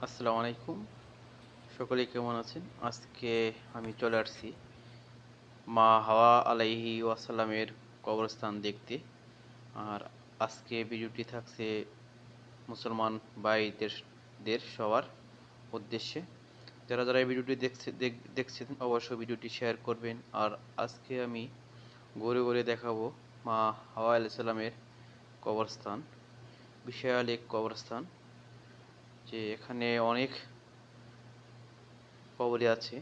আসসালামু আলাইকুম। সকলে কেমন আছেন? আজকে আমি চলে আসছি মা হাওয়া আলাইহি ওয়াসাল্লামের কবরস্থান দেখতে। আর আজকে ভিডিওটি থাকছে মুসলমান ভাইদের দের সবার উদ্দেশ্যে। যারা যারা এই ভিডিওটি দেখছে দেখ- দেখছেন, অবশ্যই ভিডিওটি শেয়ার করবেন। আর আজকে আমি ঘুরে ঘুরে দেখাবো মা হাওয়া আলাইহিস সালামের কবরস্থান, বিশাল এক কবরস্থান। যে এখানে অনেক কবরী আছে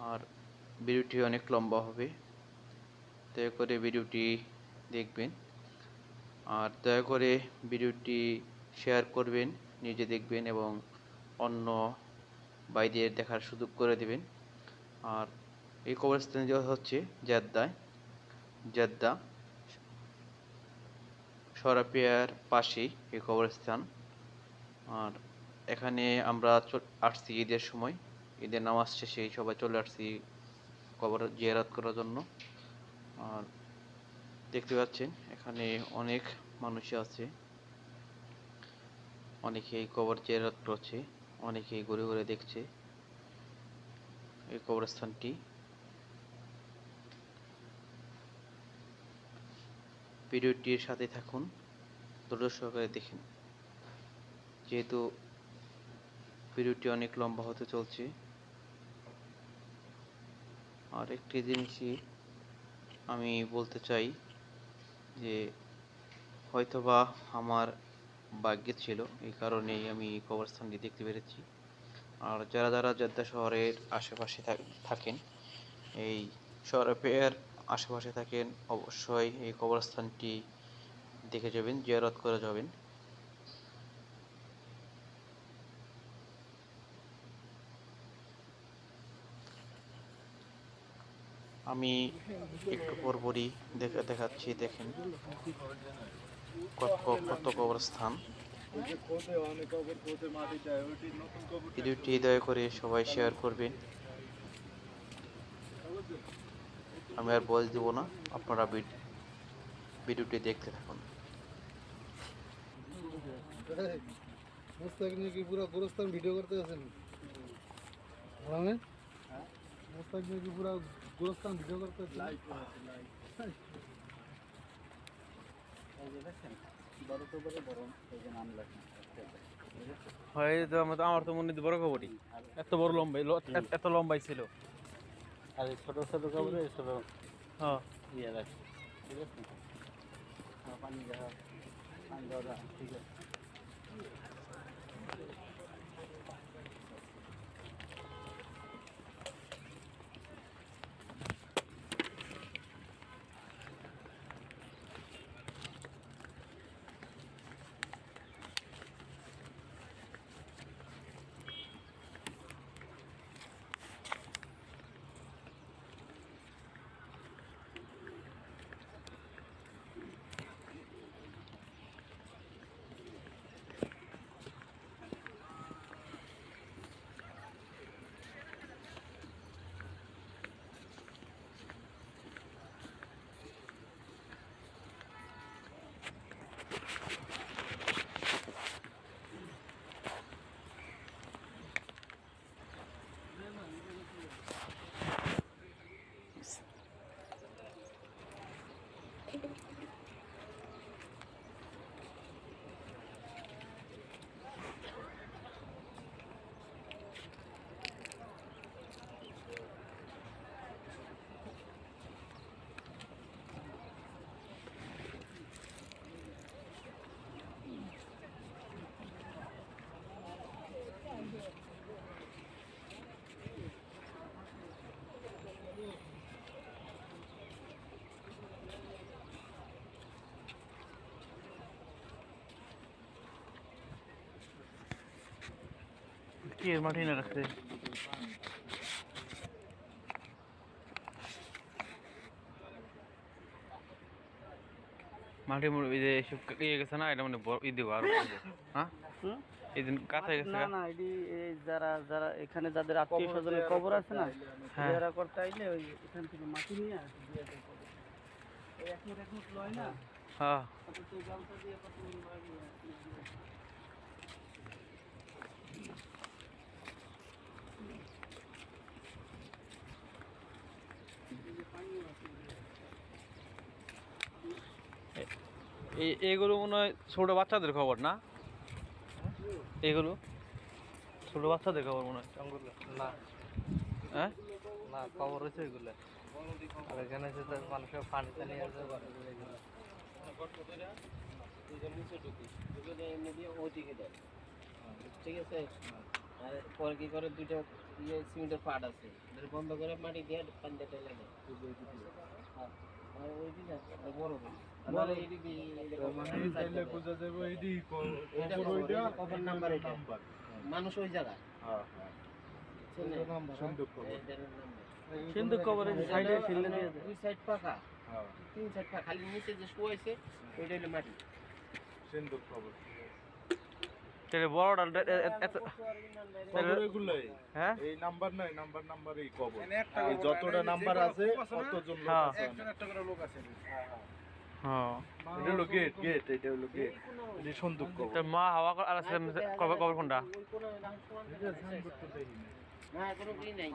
আর ভিডিওটি অনেক লম্বা হবে। দয়া করে ভিডিওটি দেখবেন। আর দয়া করে ভিডিওটি শেয়ার করবেন, নিজে দেখবেন এবং অন্য বাইদের দেখার সুযোগ করে দেবেন। আর এই কবরস্থান যে হচ্ছে জেদ্দায়। জেদ্দা সরাপিয়ার পাশেই এই কবরস্থান। আর এখানে আমরা আসছি ঈদের সময়। ঈদের নামাজ শেষে সবাই চলে আসছি কবর জিয়ারাত করার জন্য। আর দেখতে পাচ্ছেন, এখানে অনেক মানুষ আছে। অনেকেই কবর জিয়ারাত করছে, অনেকেই ঘুরে ঘুরে দেখছে এই কবরস্থানটি। ভিডিওটির সাথে থাকুন সহকারে দেখেন। যেহেতু ভিডিওটি অনেক লম্বা হতে চলছে। আর একটি জিনিসই আমি বলতে চাই যে, হয়তোবা আমার ভাগ্যে ছিল, এই কারণেই আমি কবরস্থানটি দেখতে পেরেছি। আর যারা যারা জেদ্দা শহরের আশেপাশে থাক- থাকেন, এই শহরের আশেপাশে থাকেন, অবশ্যই এই কবরস্থানটি দেখে যাবেন, জিয়ারত করে যাবেন। আমি একটু পরপরই দেখা দেখাচ্ছি দেখেন কত কত কবরস্থান। ভিডিওটি দয়া করে সবাই শেয়ার করবেন। আমি আর বয়স দেবো না আপনারা ভিড- ভিডিওটি দেখতে থাকুন। মোস্তাক নিয়ে কি পুরো গোরস্থান ভিডিও করতে আছেন মোস্তাক নিয়ে কি পুরো গোরস্থান ভিডিও করতে হয় এই তো আমার তো- মনে হয় বড় খবরই এত বড় লম্বাই এত- এত লম্বাই ছিল। আর ছোট ছোট কবরে ছোট হ্যাঁ। ইয়ে রাখি। ঠিক আছে? পানি দেখা পানি ঠিক আছে। কি এর মাটি না রাখছে মাটি যে সব ইয়ে গেছে না এটা মানে ই দেবো আরও হ্যাঁ? এই দিন গেছে না না এটি এই যারা যারা এখানে যাদের আত্মীয় স্বজনের কবর আছে না। যারা করতে আইলে ওই এখান থেকে মাটি নিয়ে আসে দিয়ে দেয় কবরে। এই এক মুঠ এক মুঠ লয় না? হ্যাঁ। দিয়ে এই এইগুলো মনে হয় ছোটো বাচ্চাদের খবর না? এগুলো? ছোটো বাচ্চাদের খবর মনে হয়। না। হ্যাঁ? না খবর হয়েছে এগুলো। আর এখানে মানুষের পানি টানি আছে। ঠিক আছে। আর পরে কি করে দুইটা ইয়ে সিমেন্টের পাট আছে। বন্ধ করে মাটি দিয়ে পানি দিয়ে। টেলে আর- আর ওই দিকে আর বড় করে আর নাহলে এদিক দিয়ে এরকম তাইলে বোঝা যাবে এইটি এটা কখন নাম্বার এটা? মানুষ ওই জায়গা। চেনে? এটার নাম্বার। সিন্ধু কবরে সাইডে ফেলে দিয়ে দুই সাইড পাকা তিন সাইড পাকা খালি নিচে যে শুয়েছে ওইটা হলো মাটি। তাহলে বড়টা এ- এ- এত হ্যাঁ? এই নাম্বার নাই নাম্বার নাম্বার এই কবর এই যতটা নাম্বার আছে কতজন লোক হ্যাঁ। আছে হ্যাঁ। এটা হলো গেট গেট এটা হলো গেট এটা সন্দুক কবর। মা হাওয়া আর আছে কবে কবে কোনটা ওই কোনো নাম সমান না কোনো কি নাই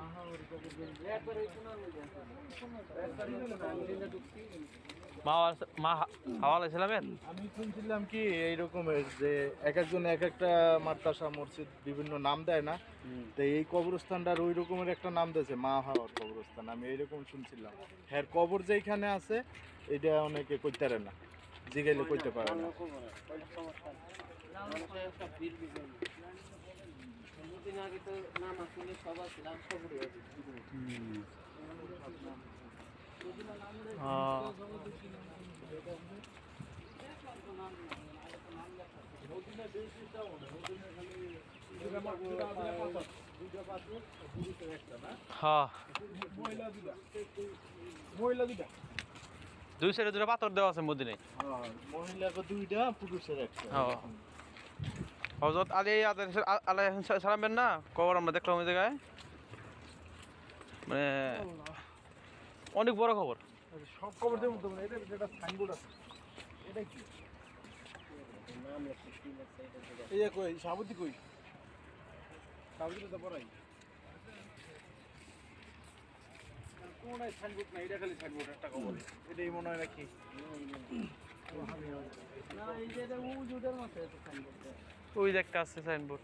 মা মা হা- হাওয়া আমি শুনছিলাম কি এই রকমের যে এক একজন এক একটা মাদ্রাসা মসজিদ বিভিন্ন নাম দেয় না? তো এই কবরস্থানটার ওই রকমের একটা নাম দিয়েছে মা হাওয়ার কবরস্থান। আমি এইরকম শুনছিলাম। হ্যাঁ কবর যেখানে আছে এটা অনেকে কইতে পারে না। জিগাইলে কইতে পারে না। আগে তো নাম আসলে সব আছে, নাম সব দুই সাইডে দুটো পাথর দেওয়া আছে মদিনে হ্যাঁ। একটা হ্যাঁ হজরত আলী আলাই সালামের না কবর আমরা দেখলাম ওই জায়গায়। মানে অনেক বড় খবর। সব কবর দেবো তো এটা এটা সাইনবোর্ড আছে। এটা কি। এই কই? সাবতি কই? সাবতি তো পড়াই কোনটাই সাইনবোর্ড না এটা খালি সাইনবোর্ড একটা কবর এটাই মনে হয় নাকি? না, এই যে এটা মতো সাইনবোর্ড। ওই যে একটা আছে সাইনবোর্ড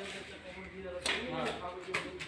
Thank you.